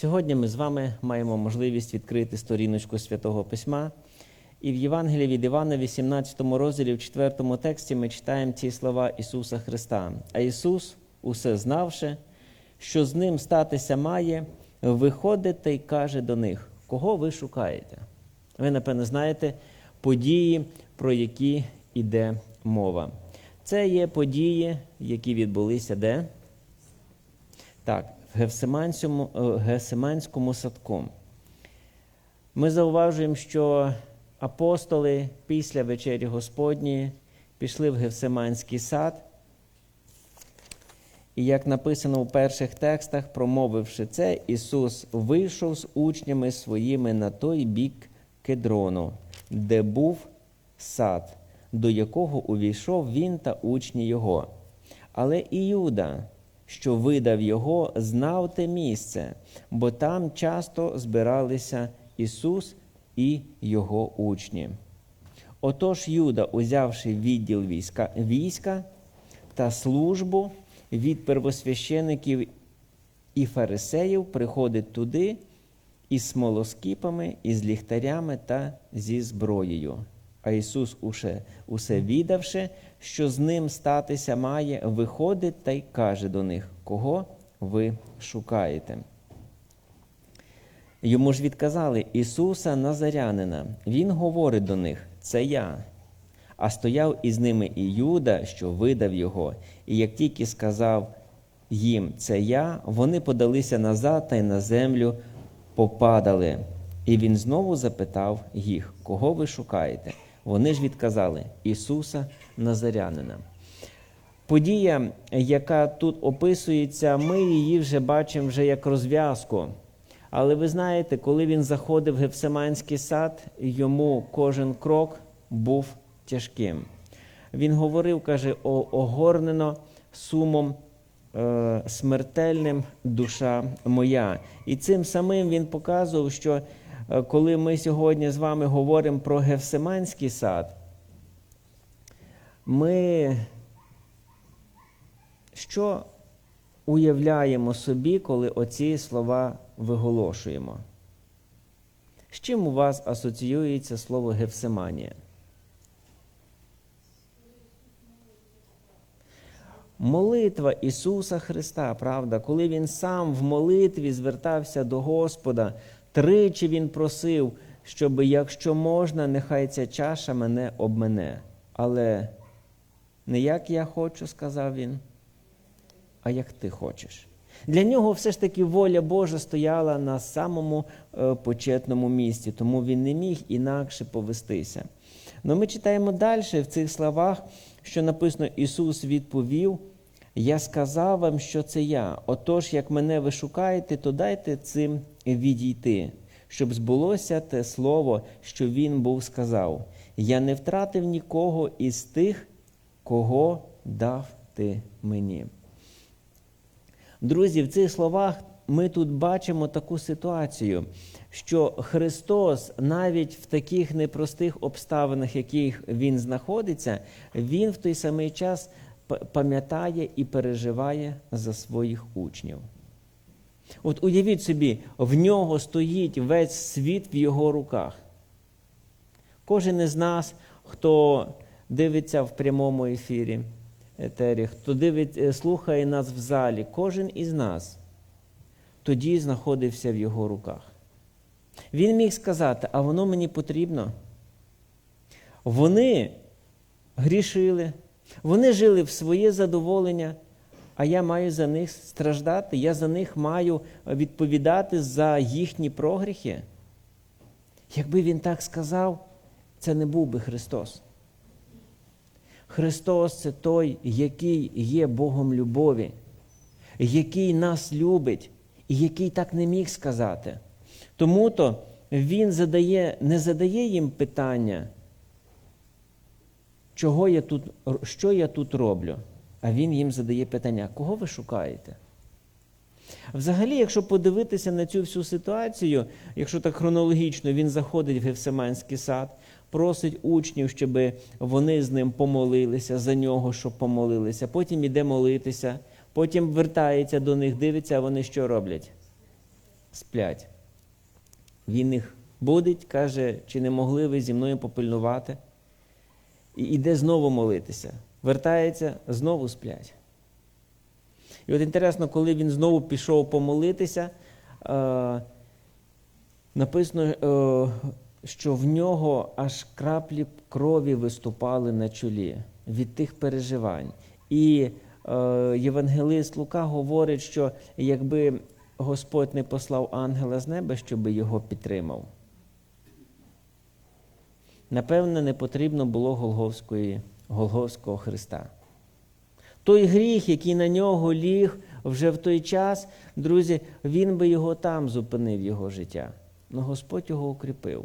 Сьогодні ми з вами маємо можливість відкрити сторіночку Святого Письма. І в Євангелії від Івана, 18 розділі, в 4 тексті, ми читаємо ці слова Ісуса Христа. А Ісус, усе знавши, що з ним статися має, виходить та й каже до них: Кого ви шукаєте? Ви, напевно, знаєте події, про які йде мова. Це є події, які відбулися де? Так, Гефсиманському, е, Гефсиманському садку. Ми зауважуємо, що апостоли після вечері Господні пішли в Гефсиманський сад. І як написано у перших текстах, промовивши це, Ісус вийшов з учнями своїми на той бік кедрону, де був сад, до якого увійшов він та учні його. Але і Юда, що видав його, знав те місце, бо там часто збиралися Ісус і його учні. Отож Юда, узявши відділ війська, війська та службу від первосвящеників і фарисеїв, приходить туди із смолоскипами, із ліхтарями та зі зброєю. А Ісус, усе, усе відавши, що з ним статися має, виходить та й каже до них, кого ви шукаєте. Йому ж відказали Ісуса Назарянина. Він говорить до них: Це я. А стояв із ними і Юда, що видав його, і як тільки сказав їм це я, вони подалися назад та й на землю попадали. І він знову запитав їх, кого ви шукаєте? Вони ж відказали Ісуса Назарянина. Подія, яка тут описується, ми її вже бачимо вже як розв'язку. Але ви знаєте, коли він заходив в Гефсиманський сад, йому кожен крок був тяжким. Він говорив, каже, огорнено сумом е, смертельним душа моя. І цим самим він показував, що коли ми сьогодні з вами говоримо про Гефсиманський сад, ми що уявляємо собі, коли оці слова виголошуємо? З чим у вас асоціюється слово Гефсиманія? Молитва Ісуса Христа, правда, коли Він сам в молитві звертався до Господа, тричі Він просив, щоб, якщо можна, нехай ця чаша мене обмене. Але не як я хочу, сказав він, а як ти хочеш. Для нього все ж таки воля Божа стояла на самому е, почетному місці, тому він не міг інакше повестися. Но ми читаємо далі в цих словах, що написано: Ісус відповів: Я сказав вам, що це я. Отож, як мене ви шукаєте, то дайте цим відійти, щоб збулося те слово, що він був сказав. Я не втратив нікого із тих, кого дав ти мені. Друзі, в цих словах ми тут бачимо таку ситуацію, що Христос навіть в таких непростих обставинах, в яких Він знаходиться, Він в той самий час пам'ятає і переживає за своїх учнів. От уявіть собі, в нього стоїть весь світ в його руках. Кожен із нас, хто дивиться в прямому ефірі, етері, хто дивить, е, слухає нас в залі, кожен із нас тоді знаходився в його руках. Він міг сказати, а воно мені потрібно. Вони грішили, вони жили в своє задоволення, а я маю за них страждати, я за них маю відповідати за їхні прогріхи. Якби він так сказав, це не був би Христос. Христос це той, який є Богом любові, який нас любить і який так не міг сказати. Тому то Він задає, не задає їм питання, чого я тут, що я тут роблю, а Він їм задає питання, кого ви шукаєте? Взагалі, якщо подивитися на цю всю ситуацію, якщо так хронологічно, він заходить в Гефсиманський сад, просить учнів, щоб вони з ним помолилися за нього, щоб помолилися. Потім іде молитися, потім вертається до них, дивиться, а вони що роблять? сплять. Він їх будить, каже, чи не могли ви зі мною попильнувати? І йде знову молитися. Вертається, знову сплять. І от інтересно, коли він знову пішов помолитися, е, написано, е, що в нього аж краплі крові виступали на чолі від тих переживань. І е, Євангелист Лука говорить, що якби Господь не послав ангела з неба, щоб його підтримав, напевне, не потрібно було Голговської, Голговського Христа. Той гріх, який на нього ліг вже в той час, друзі, він би його там зупинив, його життя. Але Господь його укріпив.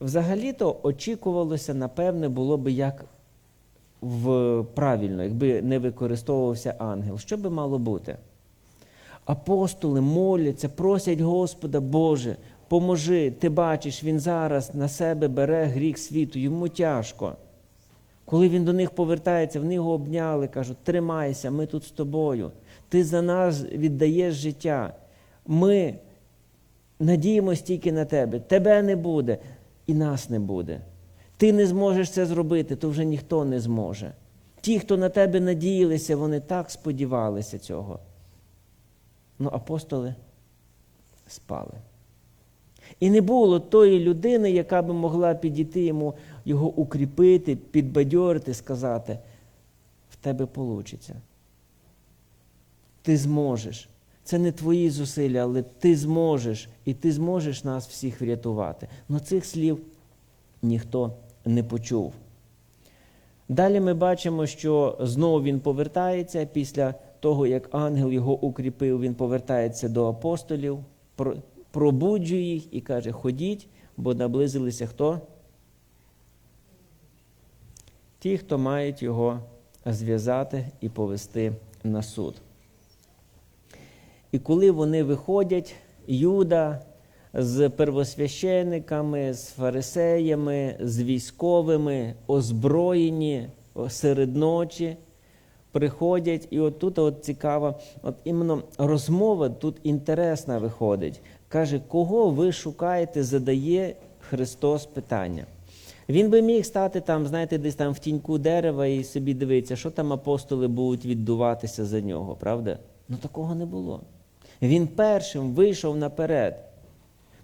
Взагалі-то очікувалося, напевне, було би як в правильно, якби не використовувався ангел. Що би мало бути? Апостоли моляться, просять Господа, Боже, поможи, ти бачиш, він зараз на себе бере гріх світу, йому тяжко. Коли він до них повертається, вони його обняли, кажуть, тримайся, ми тут з тобою. Ти за нас віддаєш життя. Ми надіємось тільки на тебе. Тебе не буде і нас не буде. Ти не зможеш це зробити, то вже ніхто не зможе. Ті, хто на тебе надіялися, вони так сподівалися цього. Ну, апостоли спали. І не було тої людини, яка би могла підійти йому, його укріпити, підбадьорити, сказати, в тебе вийде. Ти зможеш. Це не твої зусилля, але ти зможеш, і ти зможеш нас всіх врятувати. Но цих слів ніхто не почув. Далі ми бачимо, що знову він повертається після того, як ангел його укріпив, він повертається до апостолів, пробуджує їх і каже: Ходіть, бо наблизилися хто? Ті, хто мають його зв'язати і повести на суд. І коли вони виходять, Юда з первосвящениками, з фарисеями, з військовими, озброєні серед ночі, приходять, і от тут от цікава, от іменно розмова тут інтересна виходить. Каже, кого ви шукаєте, задає Христос питання. Він би міг стати там, знаєте, десь там в тіньку дерева і собі дивитися, що там апостоли будуть віддуватися за нього, правда? Ну такого не було. Він першим вийшов наперед,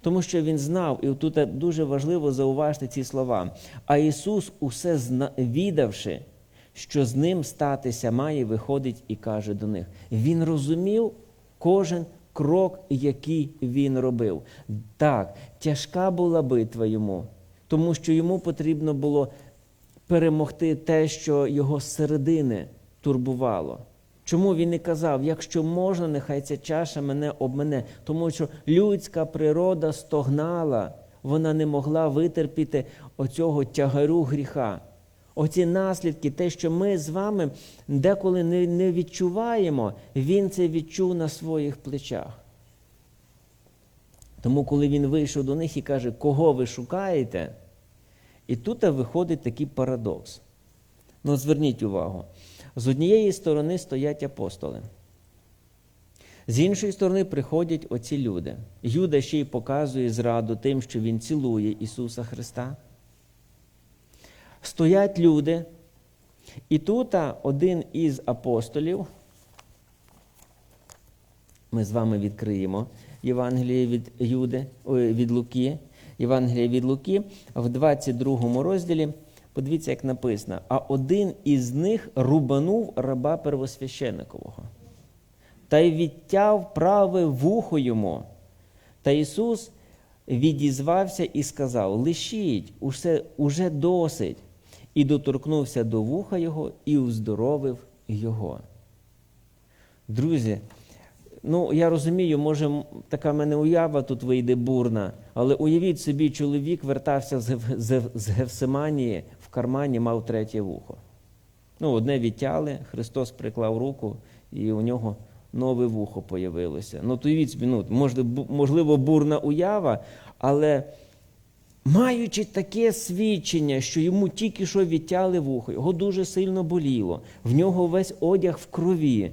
тому що він знав, і тут дуже важливо зауважити ці слова. А Ісус, усе зна... відавши, що з ним статися має, виходить і каже до них. Він розумів кожен крок, який він робив. Так, тяжка була битва йому, тому що йому потрібно було перемогти те, що його зсередини турбувало. Чому він не казав, якщо можна, нехай ця чаша мене обмене, тому що людська природа стогнала, вона не могла витерпіти оцього тягару гріха. Оці наслідки, те, що ми з вами деколи не, не відчуваємо, він це відчув на своїх плечах. Тому, коли він вийшов до них і каже, кого ви шукаєте, і тут виходить такий парадокс. Ну, зверніть увагу. З однієї сторони стоять апостоли. З іншої сторони приходять оці люди. Юда ще й показує зраду тим, що він цілує Ісуса Христа. Стоять люди, і тут один із апостолів, ми з вами відкриємо Євангеліє від Юди, від Луки, Євангеліє від Луки в 22 розділі. Подивіться, як написано, а один із них рубанув раба первосвященикового та й відтяв праве вухо йому. Та Ісус відізвався і сказав: Лишіть, усе, уже досить, і доторкнувся до вуха його і уздоровив його. Друзі, ну я розумію, може, така в мене уява тут вийде бурна, але уявіть собі, чоловік вертався з Гевсиманії в кармані мав третє вухо. Ну, Одне відтяли, Христос приклав руку, і у нього нове вухо появилося. Ну, то собі, ну, можливо, бурна уява, але маючи таке свідчення, що йому тільки що відтяли вухо, його дуже сильно боліло, в нього весь одяг в крові.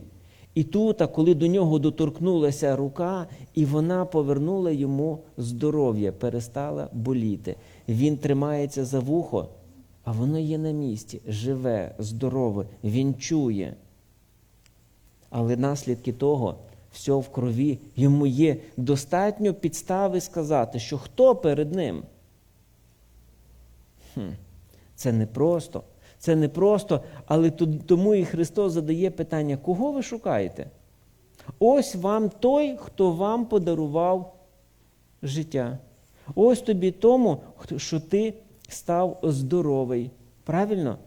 І тут, коли до нього доторкнулася рука, і вона повернула йому здоров'я, перестала боліти. Він тримається за вухо, а воно є на місці, живе, здорове, він чує. Але наслідки того, все в крові, йому є достатньо підстави сказати, що хто перед ним. Хм. Це непросто. Це непросто, але тому і Христос задає питання, кого ви шукаєте? Ось вам той, хто вам подарував життя. Ось тобі тому, що ти став здоровий. Правильно?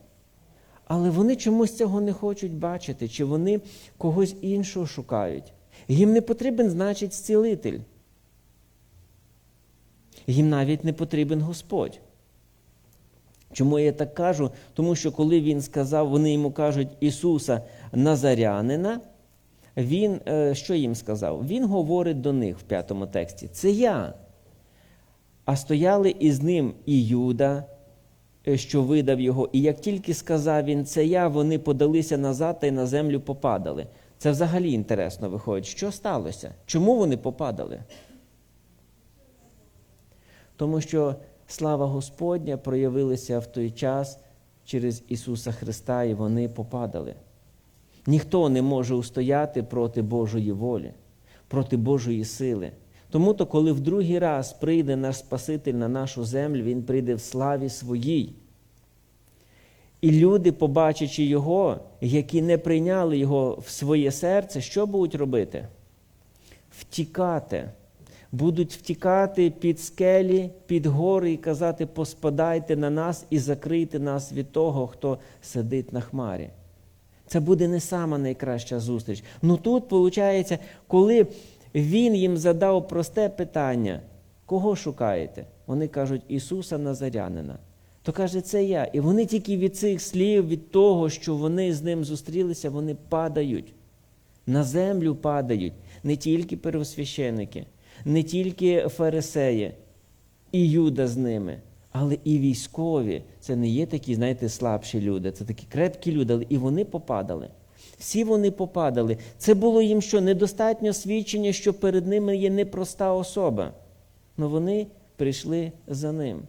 Але вони чомусь цього не хочуть бачити, чи вони когось іншого шукають. Їм не потрібен, значить, зцілитель. Їм навіть не потрібен Господь. Чому я так кажу? Тому що коли він сказав, вони йому кажуть Ісуса Назарянина, він е, що їм сказав? Він говорить до них в п'ятому тексті: Це я. А стояли із ним і Юда, е, що видав його, і як тільки сказав він це я, вони подалися назад та й на землю попадали. Це взагалі інтересно виходить. Що сталося? Чому вони попадали? Тому що слава Господня проявилася в той час через Ісуса Христа, і вони попадали. Ніхто не може устояти проти Божої волі, проти Божої сили. Тому то, коли в другий раз прийде наш Спаситель на нашу землю, Він прийде в славі своїй. І люди, побачачи Його, які не прийняли Його в своє серце, що будуть робити? Втікати будуть втікати під скелі, під гори і казати, поспадайте на нас і закрийте нас від того, хто сидить на хмарі. Це буде не сама найкраща зустріч. Ну тут, виходить, коли він їм задав просте питання, кого шукаєте? Вони кажуть, Ісуса Назарянина. То каже, це я. І вони тільки від цих слів, від того, що вони з ним зустрілися, вони падають. На землю падають не тільки первосвященики, не тільки фарисеї, і Юда з ними, але і військові. Це не є такі, знаєте, слабші люди, це такі крепкі люди, але і вони попадали. Всі вони попадали. Це було їм що недостатньо свідчення, що перед ними є непроста особа. Але вони прийшли за ним.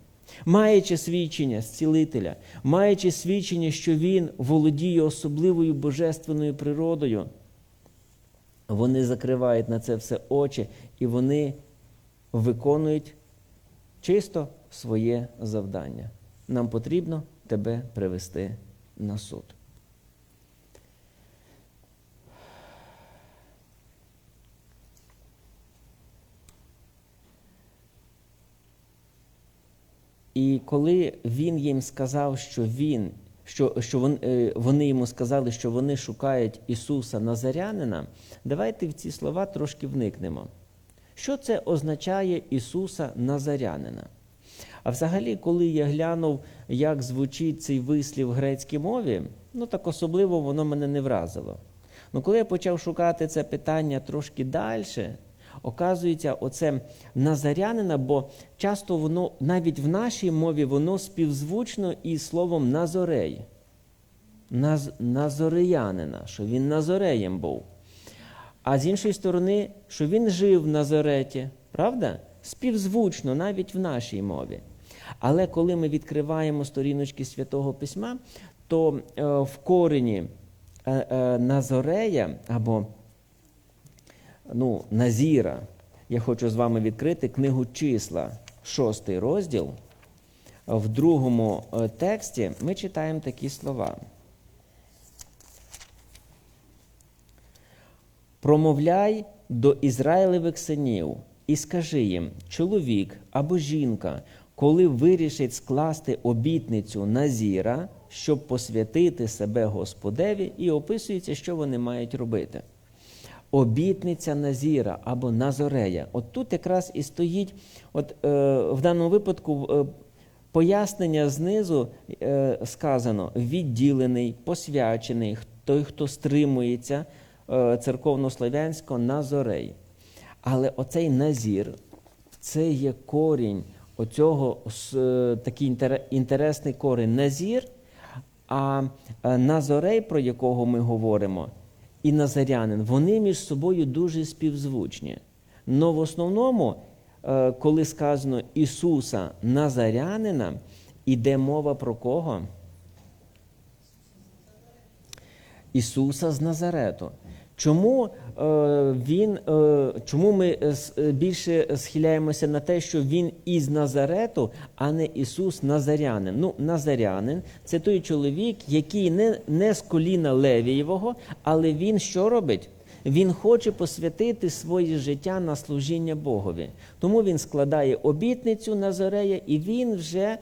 Маючи свідчення зцілителя, маючи свідчення, що він володіє особливою божественною природою. Вони закривають на це все очі і вони виконують чисто своє завдання. Нам потрібно тебе привести на суд. І коли він їм сказав, що він що що е, вони йому сказали, що вони шукають Ісуса Назарянина, давайте в ці слова трошки вникнемо. Що це означає Ісуса Назарянина? А взагалі, коли я глянув, як звучить цей вислів в грецькій мові, ну так особливо воно мене не вразило. Ну коли я почав шукати це питання трошки далі, оказується, оце назарянина, бо часто воно навіть в нашій мові воно співзвучно із словом назорей. Наз, назореянина, що він назореєм був. А з іншої сторони, що він жив в Назареті, правда? Співзвучно навіть в нашій мові. Але коли ми відкриваємо сторіночки Святого Письма, то е, в корені е, е, Назорея або ну, Назіра. Я хочу з вами відкрити книгу числа, шостий розділ. В другому тексті ми читаємо такі слова. Промовляй до Ізраїлевих синів і скажи їм, чоловік або жінка, коли вирішить скласти обітницю Назіра, щоб посвятити себе Господеві, і описується, що вони мають робити обітниця Назіра або Назорея. От тут якраз і стоїть, от е, в даному випадку е, пояснення знизу е, сказано: відділений, посвячений, той, хто стримується церковнослов'янського Назорей. Але оцей Назір це є корінь оцього е, такий інтересний корінь Назір. А е, Назорей, про якого ми говоримо, і Назарянин, вони між собою дуже співзвучні. Но в основному, е, коли сказано Ісуса Назарянина, іде мова про кого? Ісуса з Назарету. Чому, е, він, е, чому ми е, більше схиляємося на те, що Він із Назарету, а не Ісус Назарянин? Ну, Назарянин це той чоловік, який не, не з коліна Левієвого, але він що робить? Він хоче посвятити своє життя на служіння Богові. Тому він складає обітницю Назарея, і він вже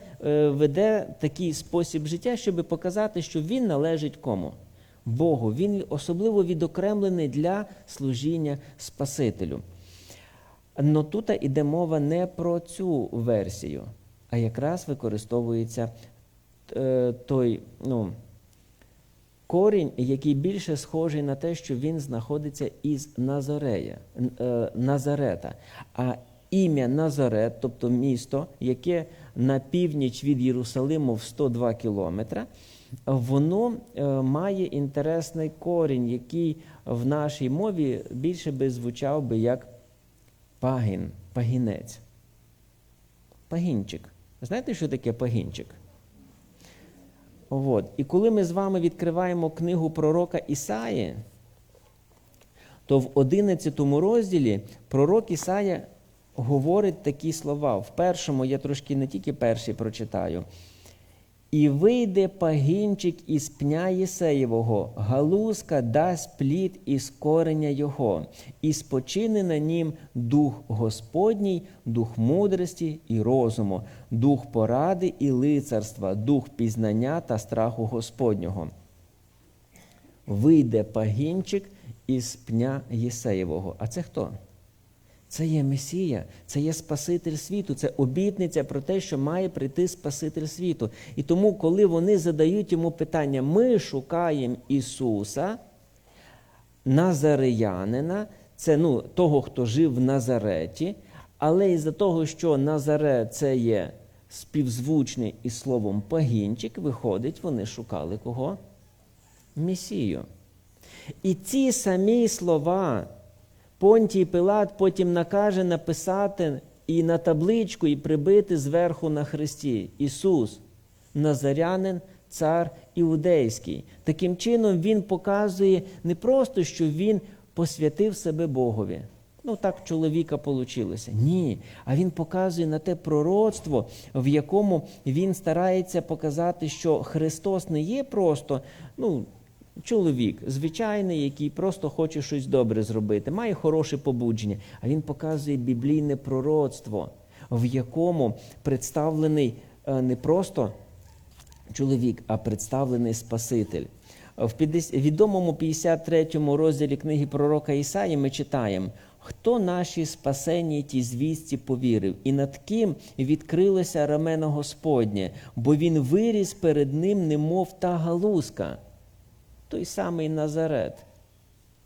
веде такий спосіб життя, щоб показати, що він належить кому? Богу. Він особливо відокремлений для служіння Спасителю. Но тут іде мова не про цю версію, а якраз використовується е, той ну, корінь, який більше схожий на те, що він знаходиться із Назарея, е, Назарета. А ім'я Назарет, тобто місто, яке на північ від Єрусалиму в 102 кілометра, воно е, має інтересний корінь, який в нашій мові більше би звучав би як пагін, пагінець. Пагінчик. Знаєте, що таке пагінчик? От. І коли ми з вами відкриваємо книгу пророка Ісаї, то в 11 розділі пророк Ісая говорить такі слова. В першому я трошки не тільки перший прочитаю. І вийде пагінчик із пня Єсеєвого, галузка дасть плід із кореня його, і спочине на нім дух Господній, дух мудрості і розуму, дух поради і лицарства, дух пізнання та страху Господнього. Вийде пагінчик із пня Єсеєвого. А це хто? Це є Месія, це є Спаситель світу, це обітниця про те, що має прийти Спаситель світу. І тому, коли вони задають йому питання, ми шукаємо Ісуса, Назареянина, це ну, того, хто жив в Назареті, але із-за того, що Назарет це є співзвучний із словом пагінчик, виходить, вони шукали кого? Месію. І ці самі слова Понтій Пилат потім накаже написати і на табличку, і прибити зверху на хресті Ісус, Назарянин, цар іудейський. Таким чином він показує не просто, що він посвятив себе Богові. Ну, так чоловіка получилося. Ні. А він показує на те пророцтво, в якому він старається показати, що Христос не є просто, ну, чоловік, звичайний, який просто хоче щось добре зробити, має хороше побудження. А він показує біблійне пророцтво, в якому представлений е, не просто чоловік, а представлений Спаситель. В 50 відомому 53 розділі книги пророка Ісаї ми читаємо, хто наші спасенні ті звісті повірив, і над ким відкрилося рамено Господнє, бо він виріс перед ним, немов та галузка. Той самий Назарет,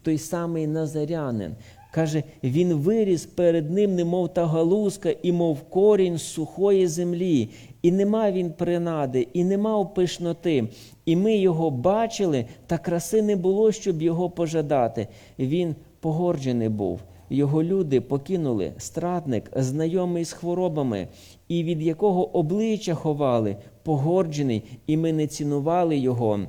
той самий Назарянин. Каже, він виріс перед ним, немов та галузка, і мов корінь сухої землі, і нема він принади, і нема пишноти. І ми його бачили, та краси не було, щоб його пожадати. Він погорджений був. Його люди покинули стратник, знайомий з хворобами, і від якого обличчя ховали, погорджений, і ми не цінували його.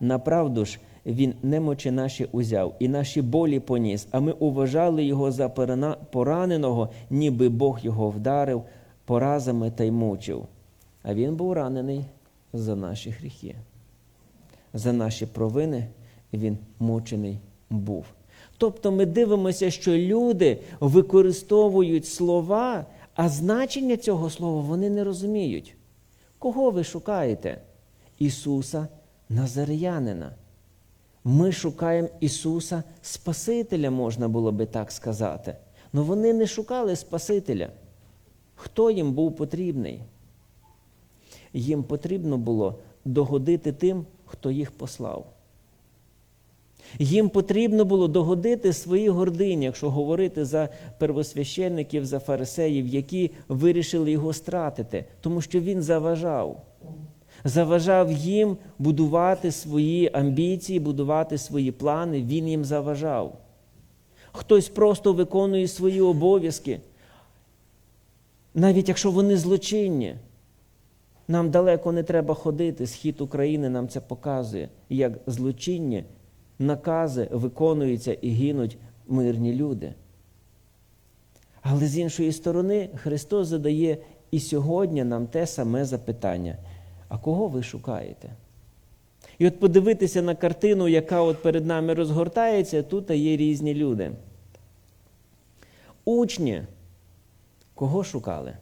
Направду ж, він немочі наші узяв і наші болі поніс, а ми уважали його за пораненого, ніби Бог його вдарив поразами та й мучив. А він був ранений за наші гріхи. За наші провини він мучений був. Тобто ми дивимося, що люди використовують слова, а значення цього слова вони не розуміють. Кого ви шукаєте? Ісуса Назарянина. Ми шукаємо Ісуса Спасителя, можна було би так сказати. Але вони не шукали Спасителя. Хто їм був потрібний? Їм потрібно було догодити тим, хто їх послав. Їм потрібно було догодити своїй гордині, якщо говорити за первосвященників, за фарисеїв, які вирішили його стратити, тому що він заважав. Заважав їм будувати свої амбіції, будувати свої плани. Він їм заважав. Хтось просто виконує свої обов'язки, навіть якщо вони злочинні. Нам далеко не треба ходити. Схід України нам це показує, як злочинні накази виконуються і гинуть мирні люди. Але з іншої сторони, Христос задає і сьогодні нам те саме запитання: а кого ви шукаєте? І от подивитися на картину, яка от перед нами розгортається, тут є різні люди. Учні, кого шукали?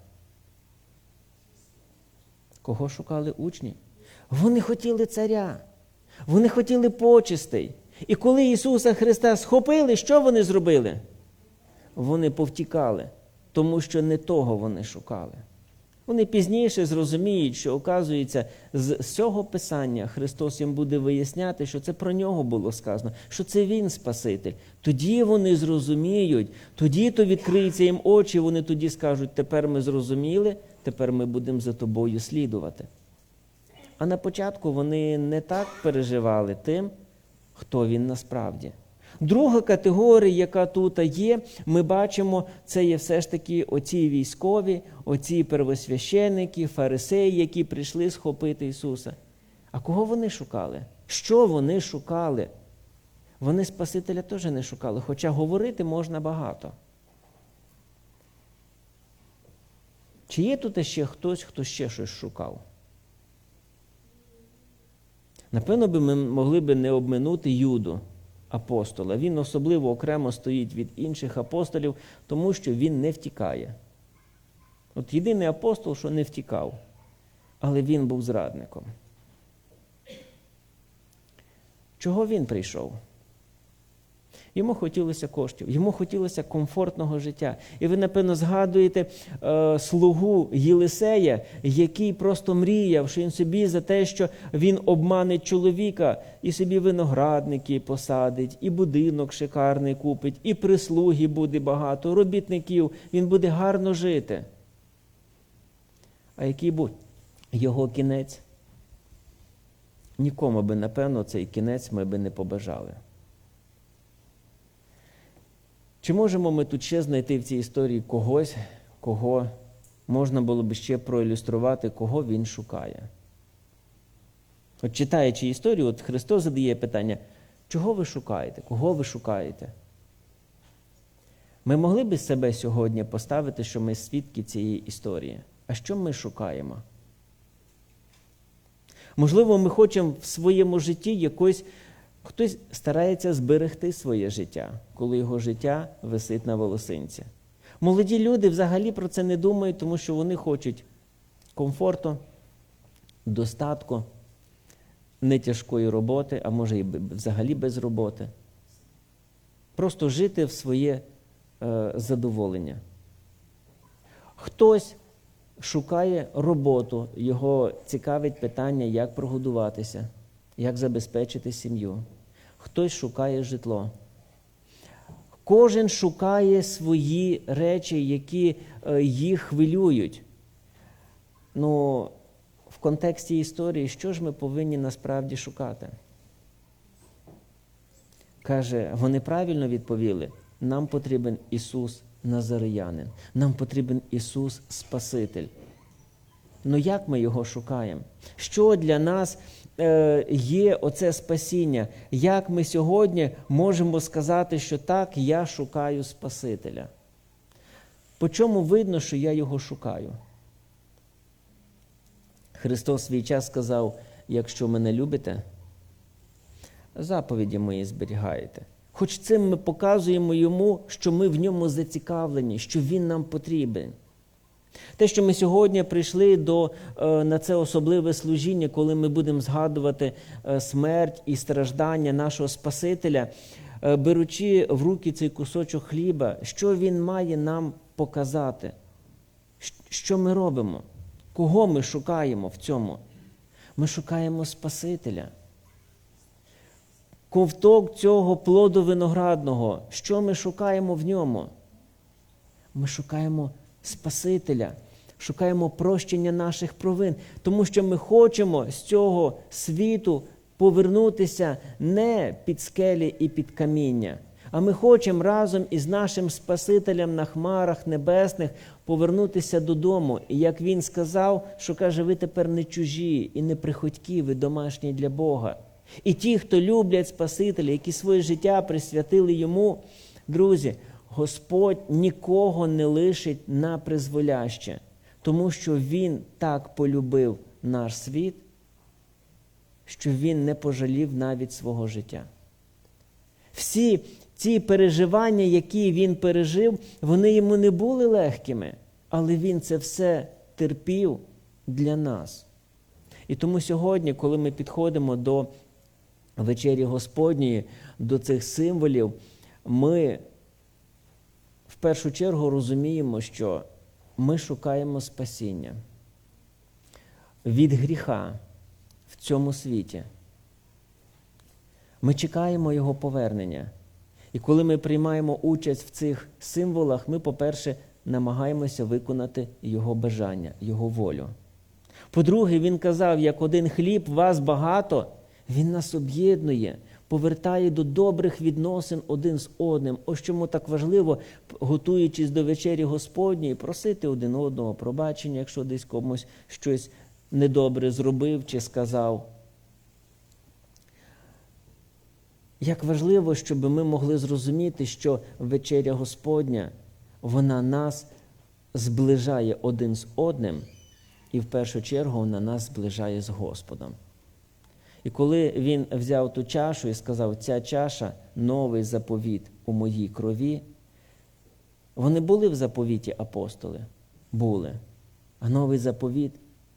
Кого шукали учні? Вони хотіли царя, вони хотіли почестей. І коли Ісуса Христа схопили, що вони зробили? Вони повтікали, тому що не того вони шукали. Вони пізніше зрозуміють, що, оказується, з цього писання Христос їм буде виясняти, що це про нього було сказано, що це Він Спаситель. Тоді вони зрозуміють, тоді то відкриються їм очі, вони тоді скажуть, тепер ми зрозуміли, тепер ми будемо за тобою слідувати. А на початку вони не так переживали тим, хто він насправді. Друга категорія, яка тут є, ми бачимо, це є все ж таки оці військові, оці первосвященники, фарисеї, які прийшли схопити Ісуса. А кого вони шукали? Що вони шукали? Вони Спасителя теж не шукали, хоча говорити можна багато. Чи є тут ще хтось, хто ще щось шукав? Напевно, би ми могли би не обминути Юду апостола. Він особливо окремо стоїть від інших апостолів, тому що він не втікає. От єдиний апостол, що не втікав, але він був зрадником. Чого він прийшов? Йому хотілося коштів, йому хотілося комфортного життя. І ви, напевно, згадуєте е, слугу Єлисея, який просто мріяв, що він собі за те, що він обманить чоловіка, і собі виноградники посадить, і будинок шикарний купить, і прислуги буде багато, робітників, він буде гарно жити. А який був його кінець? Нікому би, напевно, цей кінець ми би не побажали. Чи можемо ми тут ще знайти в цій історії когось, кого можна було б ще проілюструвати, кого він шукає? От читаючи історію, от Христос задає питання, чого ви шукаєте? Кого ви шукаєте? Ми могли б себе сьогодні поставити, що ми свідки цієї історії. А що ми шукаємо? Можливо, ми хочемо в своєму житті якось Хтось старається зберегти своє життя, коли його життя висить на волосинці. Молоді люди взагалі про це не думають, тому що вони хочуть комфорту, достатку, не тяжкої роботи, а може і взагалі без роботи. Просто жити в своє е, задоволення. Хтось шукає роботу, його цікавить питання, як прогодуватися, як забезпечити сім'ю хтось шукає житло. Кожен шукає свої речі, які е, їх хвилюють. Ну, в контексті історії, що ж ми повинні насправді шукати? Каже, вони правильно відповіли: нам потрібен Ісус Назареянин, нам потрібен Ісус Спаситель. Ну як ми його шукаємо? Що для нас Е, є оце спасіння. Як ми сьогодні можемо сказати, що так, я шукаю Спасителя? По чому видно, що я його шукаю? Христос свій час сказав: якщо мене любите, заповіді мої зберігаєте. Хоч цим ми показуємо йому, що ми в ньому зацікавлені, що він нам потрібен. Те, що ми сьогодні прийшли до, е, на це особливе служіння, коли ми будемо згадувати е, смерть і страждання нашого Спасителя, е, беручи в руки цей кусочок хліба, що він має нам показати? Що ми робимо? Кого ми шукаємо в цьому? Ми шукаємо Спасителя. Ковток цього плоду виноградного, що ми шукаємо в ньому? Ми шукаємо Спасителя, шукаємо прощення наших провин, тому що ми хочемо з цього світу повернутися не під скелі і під каміння, а ми хочемо разом із нашим Спасителем на хмарах небесних повернутися додому. І як він сказав, що каже, ви тепер не чужі і не приходькі, ви домашні для Бога. І ті, хто люблять Спасителя, які своє життя присвятили йому, друзі, Господь нікого не лишить на призволяще, тому що Він так полюбив наш світ, що Він не пожалів навіть свого життя. Всі ці переживання, які він пережив, вони йому не були легкими, але він це все терпів для нас. І тому сьогодні, коли ми підходимо до вечері Господньої, до цих символів, ми першу чергу розуміємо, що ми шукаємо спасіння від гріха в цьому світі. Ми чекаємо Його повернення. І коли ми приймаємо участь в цих символах, ми, по-перше, намагаємося виконати Його бажання, Його волю. По-друге, Він казав, як один хліб, вас багато, Він нас об'єднує, повертає до добрих відносин один з одним. Ось чому так важливо, готуючись до вечері Господньої, просити один одного пробачення, якщо десь комусь щось недобре зробив чи сказав. Як важливо, щоб ми могли зрозуміти, що вечеря Господня, вона нас зближає один з одним, і в першу чергу вона нас зближає з Господом. І коли він взяв ту чашу і сказав, ця чаша новий заповіт у моїй крові, вони були в заповіті апостоли? Були. А новий заповіт,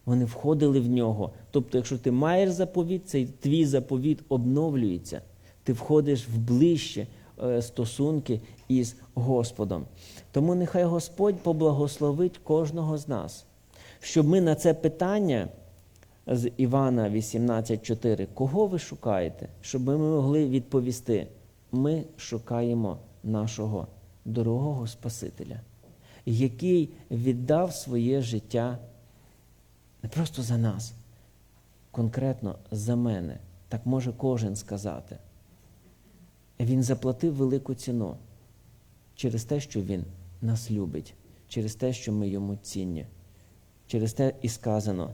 вони входили в нього. Тобто, якщо ти маєш заповіт, цей твій заповіт обновлюється ти входиш в ближче е, стосунки із Господом. Тому нехай Господь поблагословить кожного з нас, щоб ми на це питання з Івана 18,4, кого ви шукаєте, щоб ми могли відповісти, ми шукаємо нашого дорогого Спасителя, який віддав своє життя не просто за нас, конкретно за мене. Так може кожен сказати. Він заплатив велику ціну через те, що Він нас любить, через те, що ми йому цінні. Через те і сказано,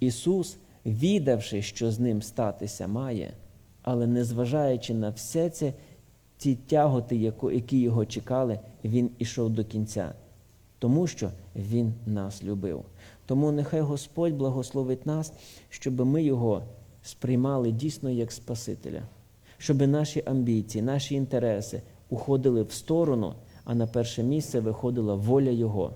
Ісус, відавши, що з ним статися має, але незважаючи на все це, ці тяготи, які його чекали, Він ішов до кінця, тому що Він нас любив. Тому нехай Господь благословить нас, щоб ми Його сприймали дійсно як Спасителя щоб наші амбіції, наші інтереси уходили в сторону, а на перше місце виходила воля Його.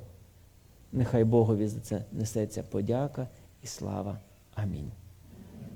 Нехай Богові за це несеться подяка і слава. Амінь.